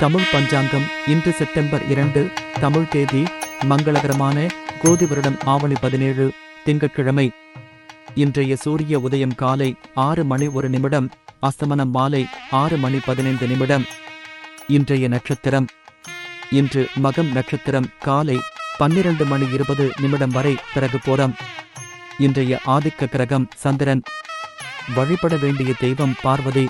தமிழ் பஞ்சாங்கம் இன்று செப்டம்பர் இரண்டு தமிழ் தேதி மங்களகரமான கோதி வருடம் ஆவணி பதினேழு திங்கட்கிழமை. இன்றைய சூரிய உதயம் காலை ஆறு மணி ஒரு நிமிடம் அஸ்தமனம் மாலை ஆறு மணி பதினைந்து நிமிடம். இன்றைய நட்சத்திரம். இன்று மகம் நட்சத்திரம் காலை பன்னிரண்டு மணி இருபது நிமிடம் வரை பிறகு போரம் இன்றைய ஆதிக்க கிரகம் சந்திரன். வழிபட வேண்டிய தெய்வம் பார்வதி.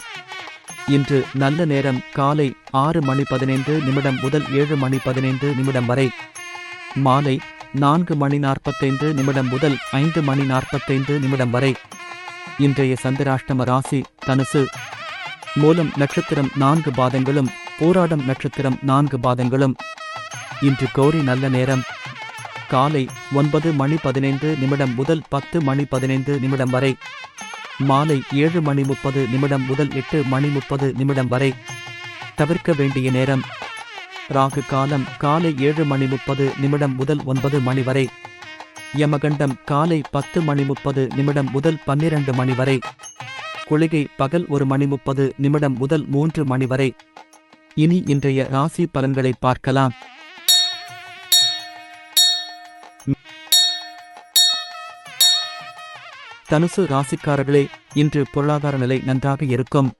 இன்று நல்ல நேரம் காலை ஆறு மணி பதினைந்து நிமிடம் முதல் ஏழு மணி பதினைந்து நிமிடம் வரை. மாலை நான்கு மணி நாற்பத்தைந்து நிமிடம் முதல் ஐந்து மணி நாற்பத்தைந்து நிமிடம் வரை. இன்றைய சந்திராஷ்டம ராசி தனுசு. மூலம் நட்சத்திரம் நான்கு பாதங்களும் போராடம் நட்சத்திரம் நான்கு பாதங்களும். இன்று கோரி நல்ல நேரம். காலை ஒன்பது மணி பதினைந்து நிமிடம் முதல் பத்து மணி பதினைந்து நிமிடம் வரை. மாலை ஏழு மணி முப்பது நிமிடம் முதல் எட்டு மணி முப்பது நிமிடம் வரை. தவிர்க்க வேண்டிய நேரம். ராகு காலம் காலை ஏழு மணி முப்பது நிமிடம் முதல் ஒன்பது மணி வரை. யமகண்டம் காலை பத்து மணி முப்பது நிமிடம் முதல் பன்னிரண்டு மணி வரை. குளிகை பகல் ஒரு மணி முப்பது நிமிடம் முதல் மூன்று மணி வரை. இனி இன்றைய ராசி பலன்களை பார்க்கலாம். தனுசு ராசிக்காரர்களே இன்று பொருளாதார நிலை நன்றாக இருக்கும்.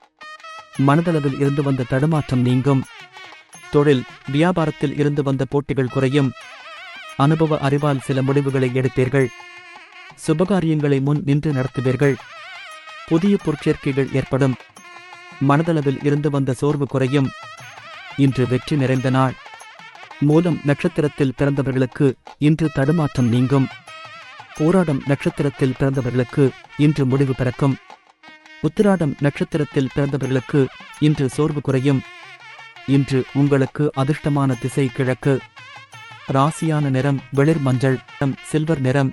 மனதளவில் இருந்து வந்த தடுமாற்றம் நீங்கும். தொழில் வியாபாரத்தில் இருந்து வந்த போட்டிகள் குறையும். அனுபவ அறிவால் சில முடிவுகளை எடுப்பீர்கள் சுபகாரியங்களை முன் நின்று நடத்துவீர்கள். புதிய பொற்சேர்க்கைகள் ஏற்படும். மனதளவில் இருந்து வந்த சோர்வு குறையும். இன்று வெற்றி நிறைந்த நாள். மூலம் நட்சத்திரத்தில் பிறந்தவர்களுக்கு இன்று தடுமாற்றம் நீங்கும். போராடம் நட்சத்திரத்தில் பிறந்தவர்களுக்கு இன்று முடிவு பிறக்கும். உத்திராடம் நட்சத்திரத்தில் பிறந்தவர்களுக்கு இன்று சோர்வு குறையும். இன்று உங்களுக்கு அதிர்ஷ்டமான திசை கிழக்கு. ராசியான நிறம் வெளிர் மஞ்சள் சில்வர் நிறம்